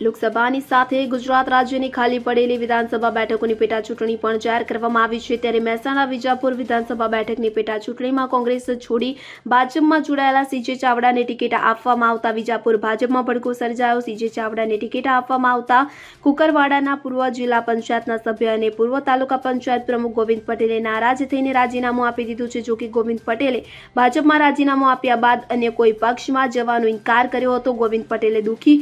લોકસભાની સાથે ગુજરાત રાજ્યની ખાલી પડેલી વિધાનસભા બેઠકોની પેટા ચૂંટણી પણ જાહેર કરવામાં આવી છે. ત્યારે મહેસાણા વિજાપુર વિધાનસભા બેઠકની પેટા ચૂંટણીમાં કોંગ્રેસ છોડી ભાજપમાં જોડાયેલા સીજે ચાવડાને ટિકિટ આપવામાં આવતા વિજાપુર ભાજપમાં ભડકો સર્જાયો. સીજે ચાવડાને ટિકિટ આપવામાં આવતા કુકરવાડાના પૂર્વ જિલ્લા પંચાયતના સભ્ય અને પૂર્વ તાલુકા પંચાયત પ્રમુખ ગોવિંદ પટેલે નારાજ થઈને રાજીનામું આપી દીધું છે. જોકે ગોવિંદ પટેલે ભાજપમાં રાજીનામું આપ્યા બાદ અન્ય કોઈ પક્ષમાં જવાનો ઇનકાર કર્યો હતો. ગોવિંદ પટેલે દુઃખી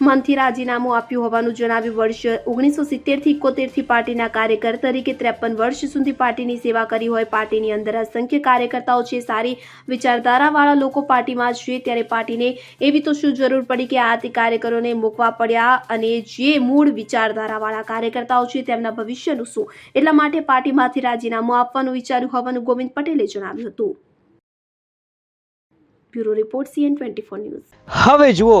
મનથી રાજીનામું આપ્યું હોવાનું જણાવ્યું વર્ષ ઓગણીસો સિત્તેરથી એકોતેરથી પાર્ટીના કાર્યકર તરીકે ત્રેપન વર્ષ સુધી પાર્ટીની સેવા કરી હોય. પાર્ટીની અંદર અસંખ્ય કાર્યકર્તાઓ છે. સારી વિચારધારાવાળા લોકો પાર્ટીમાં છે. ત્યારે પાર્ટીને એવી તો શું જરૂર પડી કે આ તે કાર્યકરોને મૂકવા પડ્યા અને જે મૂળ વિચારધારાવાળા કાર્યકર્તાઓ છે તેમના ભવિષ્યનું શું? એટલા માટે પાર્ટીમાંથી રાજીનામું આપવાનું વિચાર્યું હોવાનું ગોવિંદ પટેલે જણાવ્યું હતું. Bureau report CN twenty news. હવે જુઓ